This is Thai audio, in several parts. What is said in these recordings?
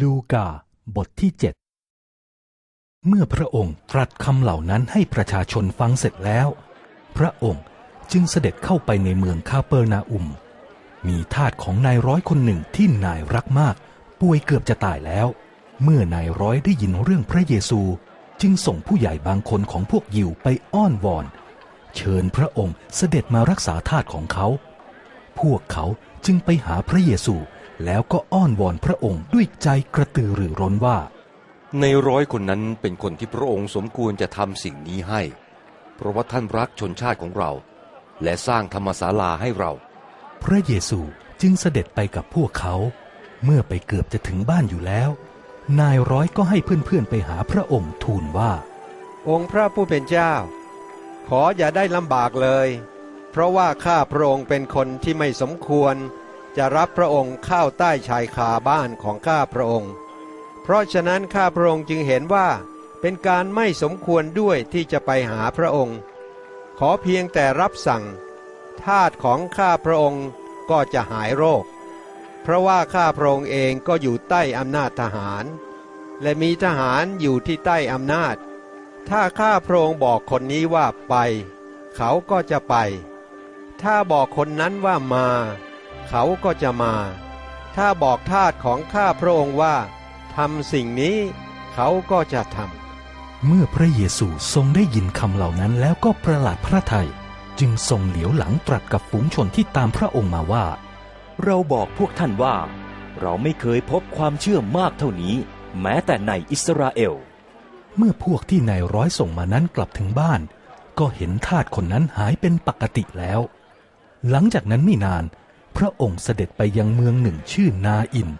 ลูกาบทที่เจ็ดเมื่อพระองค์ตรัสคำเหล่านั้นให้ประชาชนฟังเสร็จแล้ว พระองค์จึงเสด็จเข้าไปในเมืองคาเปอร์นาอุม มีทาสของนายร้อยคนหนึ่งที่นายรักมาก ป่วยเกือบจะตายแล้ว เมื่อนายร้อยได้ยินเรื่องพระเยซู จึงส่งผู้ใหญ่บางคนของพวกยิวไปอ้อนวอน เชิญพระองค์เสด็จมารักษาทาสของเขา พวกเขาจึงไปหาพระเยซู แล้วก็อ้อนวอนพระองค์ด้วยใจกระตือรือร้นว่า ในร้อยคนนั้นเป็นคนที่พระองค์สมควรจะทำสิ่งนี้ให้ เพราะว่าท่านรักชนชาติของเรา และสร้างธรรมศาลาให้เรา พระเยซูจึงเสด็จไปกับพวกเขา เมื่อไปเกือบจะถึงบ้านอยู่แล้ว นายร้อยก็ให้เพื่อนๆไปหาพระองค์ทูลว่า องค์พระผู้เป็นเจ้า ขออย่าได้ลำบากเลย เพราะว่าข้าพระองค์เป็นคนที่ไม่สมควร จะรับพระองค์เข้าใต้ชายคาบ้านของข้าพระองค์ เพราะฉะนั้นข้าพระองค์จึงเห็นว่าเป็นการไม่สมควรด้วยที่จะไปหาพระองค์ ขอเพียงแต่รับสั่ง ทาสของข้าพระองค์ก็จะหายโรค เพราะว่าข้าพระองค์เองก็อยู่ใต้อำนาจทหาร และมีทหารอยู่ที่ใต้อำนาจ ถ้าข้าพระองค์บอกคนนี้ว่าไป เขาก็จะไป ถ้าบอกคนนั้นว่ามา เขาก็จะมา ถ้าบอกทาสของข้าพระองค์ว่าทำสิ่งนี้เขาก็จะทำ เมื่อพระเยซูทรงได้ยินคำเหล่านั้นแล้วก็ประหลาดพระทัยจึงทรงเหลียวหลังตรัสกับฝูงชนที่ตามพระองค์มาว่า เราบอกพวกท่านว่า เราไม่เคยพบความเชื่อมากเท่านี้ แม้แต่ในอิสราเอล เมื่อพวกที่นายร้อยส่งมานั้นกลับถึงบ้าน ก็เห็นทาสคนนั้นหายเป็นปกติแล้ว หลังจากนั้นไม่นาน พระองค์เสด็จไปยังเมืองหนึ่งชื่อนาอิน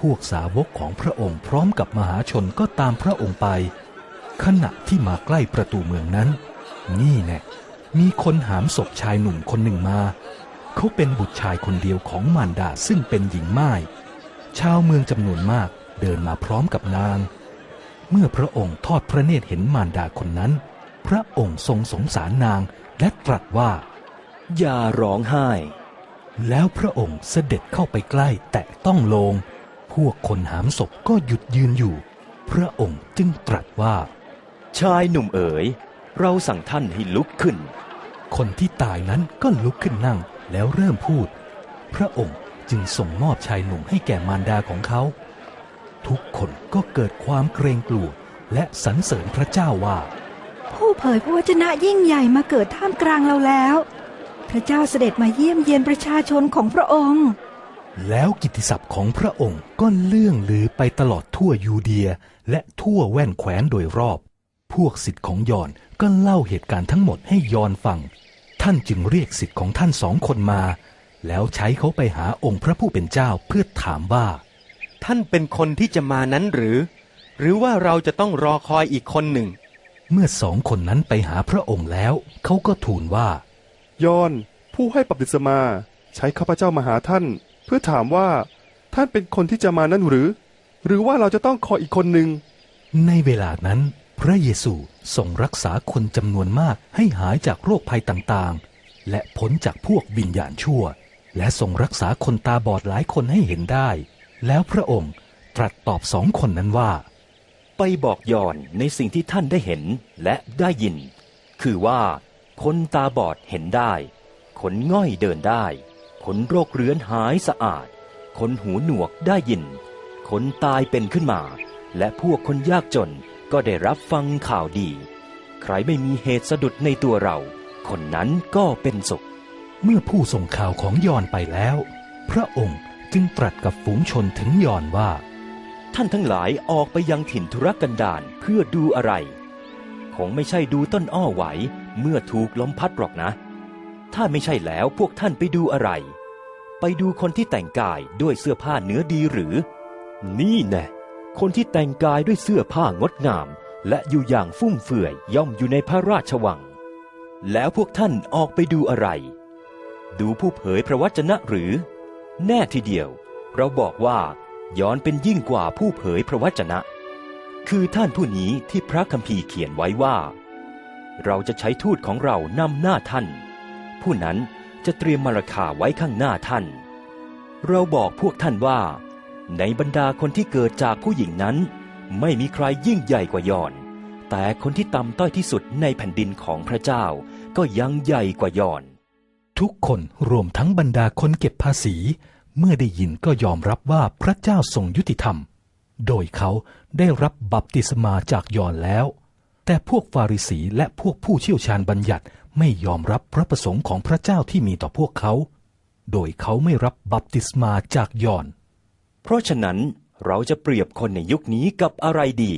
พวกสาวกของพระองค์พร้อมกับมหาชนก็ตามพระองค์ไป ขณะที่มาใกล้ประตูเมืองนั้น นี่แน่มีคนหามศพชายหนุ่มคนหนึ่งมา เขาเป็นบุตรชายคนเดียวของมารดาซึ่งเป็นหญิงม่าย ชาวเมืองจำนวนมากเดินมาพร้อมกับนาง เมื่อพระองค์ทอดพระเนตรเห็นมารดาคนนั้น พระองค์ทรงสงสารนางและตรัสว่า อย่าร้องไห้ แล้วพระองค์เสด็จเข้าไปใกล้แตะต้องโลง พวกคนหามศพก็หยุดยืนอยู่ พระองค์จึงตรัสว่า ชายหนุ่มเอ๋ย เราสั่งท่านให้ลุกขึ้น คนที่ตายนั้นก็ลุกขึ้นนั่งแล้วเริ่มพูด พระองค์จึงส่งมอบชายหนุ่มให้แก่มารดาของเขา ทุกคนก็เกิดความเกรงกลัว และสรรเสริญพระเจ้าว่า ผู้เผยพระวจนะยิ่งใหญ่มาเกิดท่ามกลางเราแล้ว พระเจ้าเสด็จมาเยี่ยมเยียนประชาชนของพระองค์ แล้วกิตติศัพท์ของพระองค์ก็เลื่องลือไปตลอดทั่วยูเดีย และทั่วแว่นแคว้นโดยรอบ พวกสิทธิ์ของยอนก็เล่าเหตุการณ์ทั้งหมดให้ยอนฟัง ท่านจึงเรียกสิทธิ์ของท่านสองคนมา แล้วใช้เขาไปหาองค์พระผู้เป็นเจ้าเพื่อถามว่า ท่านเป็นคนที่จะมานั้นหรือ หรือว่าเราจะต้องรอคอยอีกคนหนึ่ง เมื่อสองคนนั้นไปหาพระองค์แล้ว เขาก็ทูลว่า ยอน ผู้ให้บัพติศมา ใช้ข้าพเจ้ามาหาท่าน เพื่อถามว่า ท่านเป็นคนที่จะมานั้นหรือ หรือว่าเราจะต้องคอยอีกคนหนึ่งในเวลานั้น พระเยซูทรงรักษาคนจำนวนมากให้หายจากโรคภัยต่างๆ และพ้นจากพวกวิญญาณชั่ว และทรงรักษาคนตาบอดหลายคนให้เห็นได้ แล้วพระองค์ตรัสตอบสองคนนั้นว่า ไปบอกยอนในสิ่งที่ท่านได้เห็นและได้ยิน คือว่า คนตาบอดเห็นได้ คนง่อยเดินได้ คนโรคเรื้อนหายสะอาด คนหูหนวกได้ยิน คนตายเป็นขึ้นมา และพวกคนยากจนก็ได้รับฟังข่าวดี ใครไม่มีเหตุสะดุดในตัวเรา คนนั้นก็เป็นสุข เมื่อผู้ส่งข่าวของยอนไปแล้ว พระองค์จึงตรัสกับฝูงชนถึงยอนว่า ท่านทั้งหลายออกไปยังถิ่นทุรกันดารเพื่อดูอะไร คงไม่ใช่ดูต้นอ้อไหว เมื่อถูกลมพัดหรอกนะ ถ้าไม่ใช่แล้วพวกท่านไปดูอะไร ไปดูคนที่แต่งกายด้วยเสื้อผ้าเนื้อดีหรือ นี่แน่คนที่แต่งกายด้วยเสื้อผ้างดงาม และอยู่อย่างฟุ่มเฟือยย่อมอยู่ในพระราชวัง แล้วพวกท่านออกไปดูอะไร ดูผู้เผยพระวจนะหรือ แน่ทีเดียว เราบอกว่าย้อนเป็นยิ่งกว่าผู้เผยพระวจนะ คือท่านผู้นี้ที่พระคัมภีร์เขียนไว้ว่า เราจะใช้ทูตของเรานำหน้าท่าน ผู้นั้นจะเตรียมมารคาไว้ข้างหน้าท่าน เราบอกพวกท่านว่า ในบรรดาคนที่เกิดจากผู้หญิงนั้น ไม่มีใครยิ่งใหญ่กว่ายอน แต่คนที่ต่ำต้อยที่สุดในแผ่นดินของพระเจ้า ก็ยังใหญ่กว่ายอน ทุกคนรวมทั้งบรรดาคนเก็บภาษี เมื่อได้ยินก็ยอมรับว่าพระเจ้าทรงยุติธรรม โดยเขาได้รับบัพติศมาจากยอนแล้ว แต่พวกฟาริสีและพวกผู้เชี่ยวชาญบัญญัติไม่ยอมรับพระประสงค์ของพระเจ้าที่มีต่อพวกเขา โดยเขาไม่รับบัพติศมาจากยอน เพราะฉะนั้นเราจะเปรียบคนในยุคนี้กับอะไรดี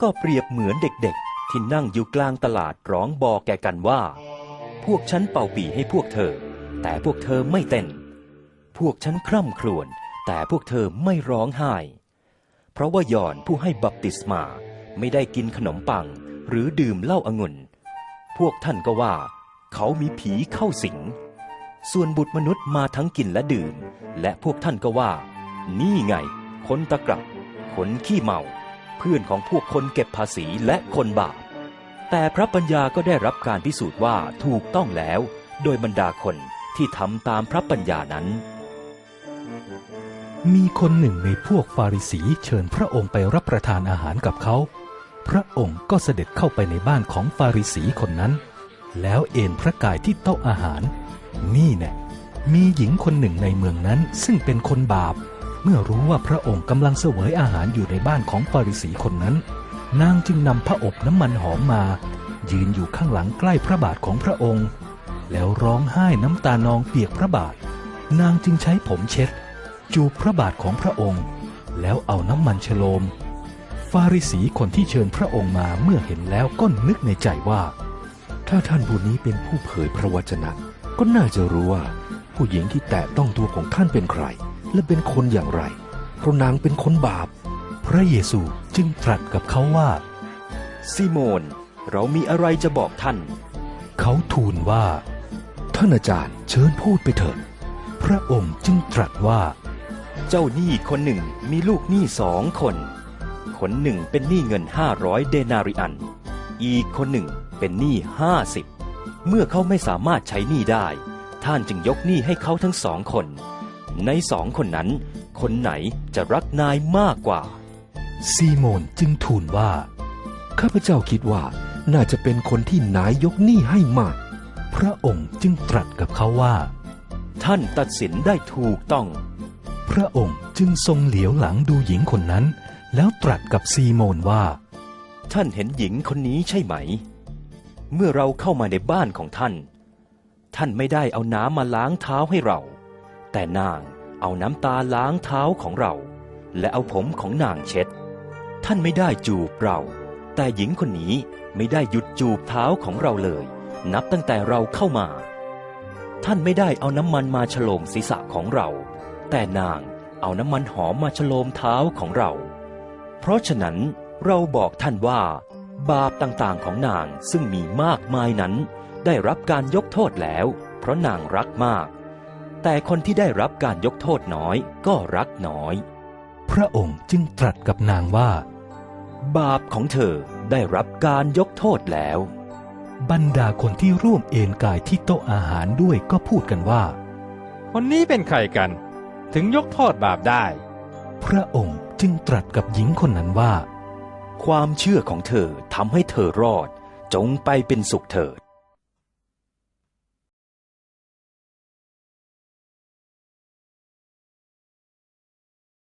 ก็เปรียบเหมือนเด็กๆ ที่นั่งอยู่กลางตลาดร้องบอกแก่กันว่า พวกฉันเป่าปีให้พวกเธอ แต่พวกเธอไม่เต้น พวกฉันคร่ำครวญแต่พวกเธอไม่ร้องไห้ เพราะว่ายอนผู้ให้บัพติศมา ไม่ได้กินขนมปัง หรือดื่มเหล้าองุ่น พวกท่านก็ว่า เขามีผีเข้าสิง ส่วนบุตรมนุษย์มาทั้งกินและดื่ม และพวกท่านก็ว่า นี่ไง คนตะกรับคนขี้เมา เพื่อนของพวกคนเก็บภาษีและคนบาป แต่พระปัญญาก็ได้รับการพิสูจน์ว่าถูกต้องแล้ว โดยบรรดาคนที่ทำตามพระปัญญานั้นมีคนหนึ่งในพวกฟาริสีเชิญพระองค์ไปรับประทานอาหารกับเขา พระองค์ก็เสด็จเข้าไปในบ้านของฟาริสีคนนั้น แล้วเอนพระกายที่โต๊ะอาหาร นี่แน่มีหญิงคนหนึ่งในเมืองนั้นซึ่งเป็นคนบาป เมื่อรู้ว่าพระองค์กำลังเสวยอาหารอยู่ในบ้านของฟาริสีคนนั้น นางจึงนำผ้าอบน้ำมันหอมมา ยืนอยู่ข้างหลังใกล้พระบาทของพระองค์ แล้วร้องไห้น้ำตานองเปียกพระบาท นางจึงใช้ผมเช็ด จูบพระบาทของพระองค์ แล้วเอาน้ำมันฉโลม ฟาริสีคนที่เชิญพระองค์มาเมื่อเห็นแล้วก็นึกในใจว่า ถ้าท่านผู้นี้เป็นผู้เผยพระวจนะ ก็น่าจะรู้ว่า ผู้หญิงที่แตะต้องตัวของท่านเป็นใคร และเป็นคนอย่างไร เพราะนางเป็นคนบาป พระเยซูจึงตรัสกับเขาว่า ซิโมน เรามีอะไรจะบอกท่าน เขาทูลว่า ท่านอาจารย์เชิญพูดไปเถิดพระองค์จึงตรัสว่า เจ้าหนี้คนหนึ่งมีลูกหนี้สองคน คนหนึ่งเป็นหนี้เงินห้าร้อยเดนาริอัน อีกคนหนึ่งเป็นหนี้ห้าสิบเมื่อเขาไม่สามารถใช้หนี้ได้ ท่านจึงยกหนี้ให้เขาทั้งสองคน ในสองคนนั้น คนไหนจะรักนายมากกว่า ซีโมนจึงทูลว่า ข้าพเจ้าคิดว่าน่าจะเป็นคนที่นายยกหนี้ให้มาก พระองค์จึงตรัสกับเขาว่า ท่านตัดสินได้ถูกต้อง พระองค์จึงทรงเหลียวหลังดูหญิงคนนั้น แล้วตรัสกับซีโมนว่า ท่านเห็นหญิงคนนี้ใช่ไหม เมื่อเราเข้ามาในบ้านของท่าน ท่านไม่ได้เอาน้ำมาล้างเท้าให้เรา แต่นางเอาน้ำตาล้างเท้าของเรา และเอาผมของนางเช็ด ท่านไม่ได้จูบเรา แต่หญิงคนนี้ไม่ได้หยุดจูบเท้าของเราเลย นับตั้งแต่เราเข้ามา ท่านไม่ได้เอาน้ำมันมาฉโลมศีรษะของเรา แต่นางเอาน้ำมันหอมมาฉโลมเท้าของเรา เพราะฉะนั้นเราบอกท่านว่า บาปต่างๆของนางซึ่งมีมากมายนั้น ได้รับการยกโทษแล้ว เพราะนางรักมาก แต่คนที่ได้รับการยกโทษน้อยก็รักน้อย พระองค์จึงตรัสกับนางว่า บาปของเธอได้รับการยกโทษแล้ว บรรดาคนที่ร่วมเอนกายที่โต๊ะอาหารด้วยก็พูดกันว่า คนนี้เป็นใครกัน ถึงยกโทษบาปได้ พระองค์ จึงตรัสกับหญิงคนนั้นว่า ความเชื่อของเธอทำให้เธอรอด จงไปเป็นสุขเถิด